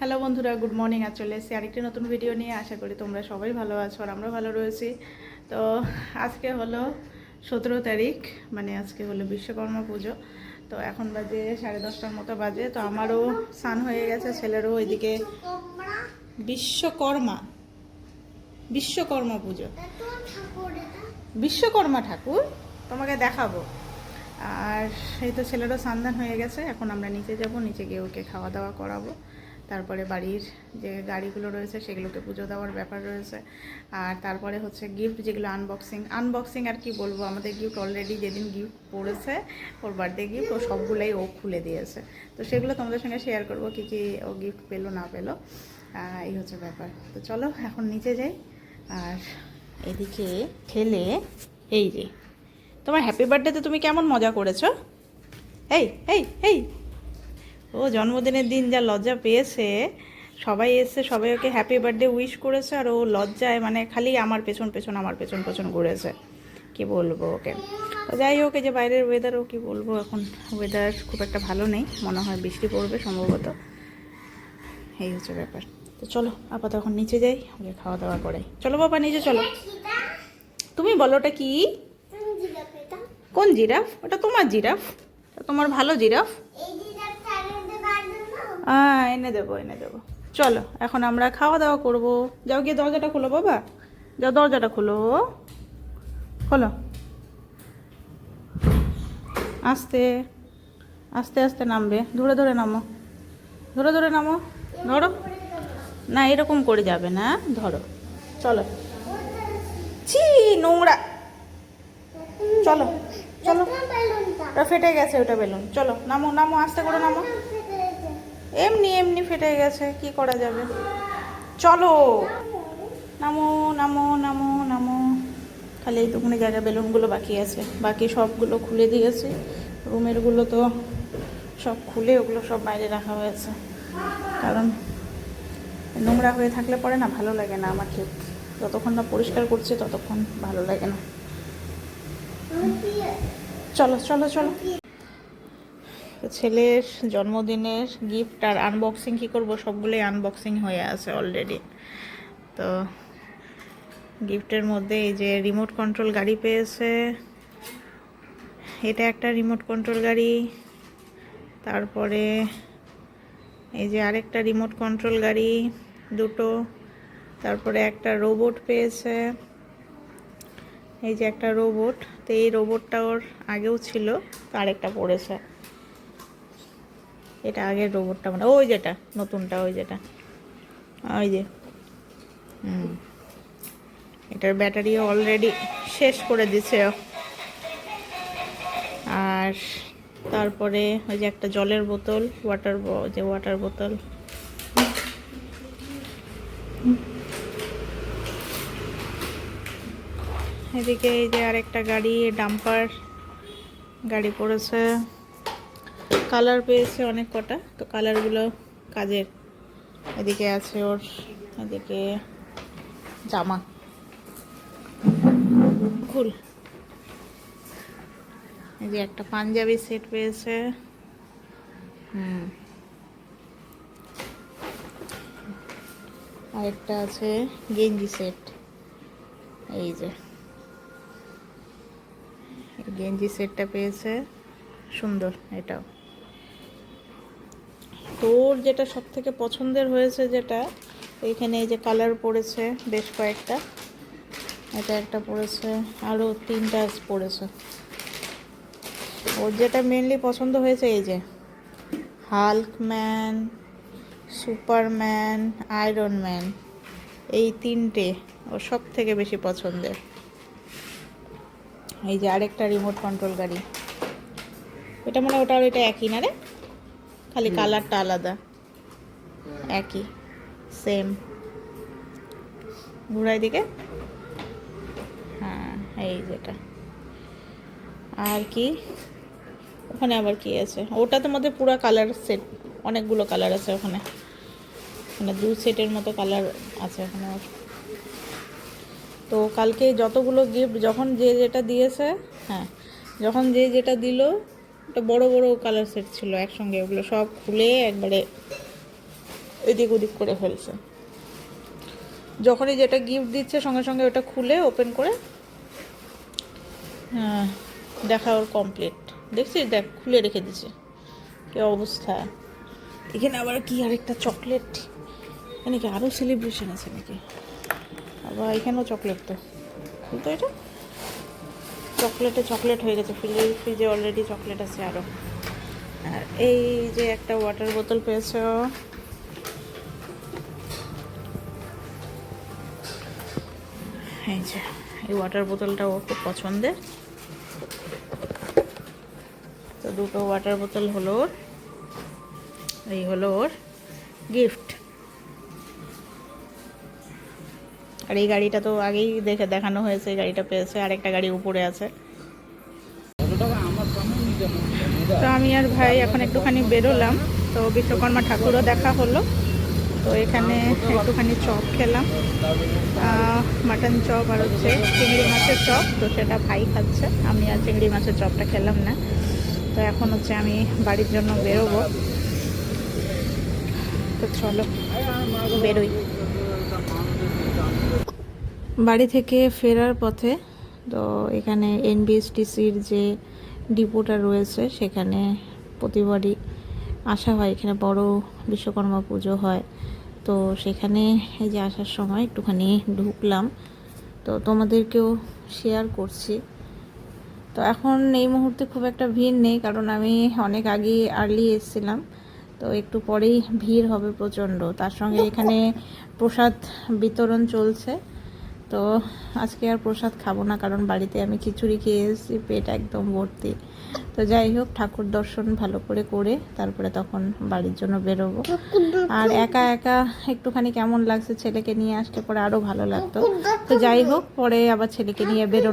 Hello বন্ধুরা good morning আর চলে এসেছি আরেকটি নতুন ভিডিও নিয়ে। আশা করি তোমরা সবাই ভালো আছো আর আমরা ভালো রয়েছি। তো আজকে হলো সতেরো তারিখ মানে আজকে হলো বিশ্বকর্মা পুজো। তো এখন বাজে সাড়ে দশটার মতো বাজে। তো আমারও স্নান হয়ে গেছে, ছেলেরও ওইদিকে বিশ্বকর্মা বিশ্বকর্মা পুজো। বিশ্বকর্মা ঠাকুর? তোমাকে দেখাবো। আর এই তো ছেলেরও সন্ধান হয়ে গেছে, এখন আমরা নিচে যাব, নিচে গিয়ে ওকে খাওয়া দাওয়া করাবো। তারপরে বাড়ির যে গাড়িগুলো রয়েছে সেগুলোকে পুজো দেওয়ার ব্যাপার রয়েছে। আর তারপরে হচ্ছে গিফট যেগুলো আনবক্সিং আনবক্সিং আর কি বলব, আমাদের গিফট অলরেডি যেদিন গিফট পড়েছে, ওর বার্থডে গিফট ও সবগুলোই ও খুলে দিয়েছে। তো সেগুলো তোমাদের সঙ্গে শেয়ার করব, কী কী ও গিফট পেল, না পেল। এই হচ্ছে ব্যাপার। তো চলো, এখন নিচে যাই। আর এদিকে খেলে এই যে, তোমার হ্যাপি বার্থডেতে তুমি কেমন মজা করেছ? এই এই এই। ও জন্মদিনের দিন যা লজ্জা পেয়েছে। সবাই এসে সবাই ওকে হ্যাপি বার্থডে উইশ করেছে আর ও লজ্জায় মানে খালি আমার পেছন পেছন আমার পেছন পেছন ঘুরেছে। কি বলব ওকে? তো যাই হোক এই যে বাইরের ওয়েদারও কি বলব এখন ওয়েদার খুব একটা ভালো নেই। মনে হয় বৃষ্টি পড়বে সম্ভবত। এই হচ্ছে ব্যাপার। তো চলো আপাতত এখন নিচে যাই ওকে খাওয়া দাওয়া করাই। চলো বাবা নিচে চলো। তুমি বলো ওটা কি? কোন জিরাফ ওটা তোমার জিরাফ? তোমার ভালো জিরাফ? হ্যাঁ এনে দেবো এনে দেবো। চলো, এখন আমরা খাওয়া দাওয়া করব। যাও গিয়ে দরজাটা খোলো বাবা। যাও দরজাটা খোলো। খোলো। আস্তে আস্তে আস্তে নামবে। ধরে ধরে নামো। ধরে ধরে নামো। ধরো। না, এরকম করে যাবে না। ধরো। চলো। ছি, নোংরা। চলো চলো। ফেটে গেছে, ওটা বেলুন। চলো, নামো নামো, আস্তে করে নামো। এমনি এমনি ফেটে গেছে, কি করা যাবে? চলো। নামো নামো নামো নামো। খালি এইটুকুনি জায়গা বেলুনগুলো বাকি আছে। বাকি সবগুলো খুলে দিয়েছি। রুমেরগুলো তো সব খুলে, ওগুলো সব বাইরে রাখা হয়েছে। কারণ নোংরা হয়ে থাকলে পরে না ভালো লাগে না আমার ঠিক যতক্ষণ না পরিষ্কার করছে, ততক্ষণ ভালো লাগে না। চলো চলো চলো। তো ছেলের জন্মদিনের গিফট আর আনবক্সিং কী করব, সবগুলোই আনবক্সিং হয়ে আছে অলরেডি তো গিফটের মধ্যে এই যে রিমোট কন্ট্রোল গাড়ি পেয়েছে। এটা একটা রিমোট কন্ট্রোল গাড়ি। তারপরে এই যে আরেকটা রিমোট কন্ট্রোল গাড়ি, দুটো। তারপরে একটা রোবট পেয়েছে। এই যে একটা রোবট তো এই রোবটটা ওর আগেও ছিল, তো আরেকটা পড়েছে। এটা আগের রোবটটা মানে ওই যেটা, নতুনটা, ওই যেটা। ওই যে। হুম। এটার ব্যাটারিও অলরেডি শেষ করে দিছে। আর তারপরে ওই যে একটা জলের বোতল ওয়াটার যে ওয়াটার বোতল। এদিকে এই যে আরেকটা গাড়ি ডাম্পার গাড়ি পড়েছে। কালার পেয়েছে অনেক কটা। তো কালারগুলো কাজের। এদিকে আছে ওর, এদিকে জামা। খুল। এই যে একটা পাঞ্জাবি সেট পেয়েছে। হুম। আরেকটা আছে গেঞ্জি সেট। এই যে। গেঞ্জি সেটটা পেয়েছে। সুন্দর এটাও। তোর যেটা সব থেকে পছন্দের হয়েছে যেটা এইখানে এই যে কালার পড়েছে বেশ কয়েকটা। এটা একটা পড়েছে আরও তিনটা পড়েছে। ওর যেটা মেনলি পছন্দ হয়েছে এই যে Hulk man Superman Iron Man এই তিনটে ওর সব থেকে বেশি পছন্দের। এই যে আরেকটা রিমোট কন্ট্রোল গাড়ি। এটা মানে ওটা আর এটা একই না রে? খালি কালারটা আলাদা। একই সেম ঘুরাই দিকে। হ্যাঁ এই যেটা। আর কি? ওখানে আবার কি আছে? ওটাতে মধ্যে পুরো কালার সেট অনেকগুলো কালার আছে ওখানে। মানে দু সেটের মতো কালার আছে ওখানে তো কালকে যতগুলো গিফট যখন যে যেটা দিয়েছে হ্যাঁ যখন যে যেটা দিল ওটা বড় বড় কালার সেট ছিল একসঙ্গে, ওগুলো সব খুলে একবারে এদিক ওদিক করে ফেলছে। যখনই যেটা গিফট দিচ্ছে, সঙ্গে সঙ্গে ওটা খুলে ওপেন করে হ্যাঁ দেখা ওর কমপ্লিট দেখছিস? দেখ, খুলে রেখে দিছে কি অবস্থা? এখানে আবার কি আরেকটা চকলেট এখানে কি আরও সেলিব্রেশন আছে নাকি? আবার এখানেও চকলেট তো। বুঝতো এটা? চকলেটে চকলেট হয়ে গেছে ফ্রিজে ফ্রিজে অলরেডি চকলেট আছে আরও আর এই যে একটা ওয়াটার বোতল পেয়েছ। এই যে, এই ওয়াটার বোতলটা ও খুব পছন্দের। তো দুটো ওয়াটার বোতল হলো ওর, এই হলো ওর গিফট আর এই গাড়িটা তো আগেই দেখে দেখানো হয়েছে, গাড়িটা পেয়েছে আর একটা গাড়ি উপরে আছে। তো আমি আর ভাই এখন একটুখানি বেরোলাম, তো বিশ্বকর্মা ঠাকুরও দেখা হলো, তো এখানে একটুখানি চপ খেলাম। মাটন চপ আর হচ্ছে চিংড়ি মাছের চপ, তো সেটা ভাই খাচ্ছে, আমি আর চিংড়ি মাছের চপটা খেলাম না। তো এখন হচ্ছে আমি বাড়ির জন্য বেরোবো। তো চলো, বেরোই। বাড়ি থেকে ফেরার পথে তো এখানে এনবিএসটিসির যে ডিপোটা রয়েছে, সেখানে প্রতিবারই আসা হয়। এখানে বড় বিশ্বকর্মা পুজো হয়। তো সেখানে এই যে আসার সময় একটুখানি ঢুকলাম। তো তোমাদেরকেও শেয়ার করছি। তো এখন এই মুহূর্তে খুব একটা ভিড় নেই, কারণ আমি অনেক আগে আর্লি এসেছিলাম। তো একটু পরেই ভিড় হবে প্রচণ্ড। তার সঙ্গে এখানে প্রসাদ বিতরণ চলছে। তো আজকে আর প্রসাদ খাব না কারণ বাড়িতে আমি খিচুড়ি খেয়ে এসেছি পেট একদম ভর্তি। তো যাই হোক ঠাকুর দর্শন ভালো করে করে তারপরে তখন বাড়ির জন্য বেরোবো। আর একা একা একটুখানি কেমন লাগছে ছেলেকে নিয়ে আসতে পরে আরও ভালো লাগতো। তো যাই হোক পরে আবার ছেলেকে নিয়ে বেরো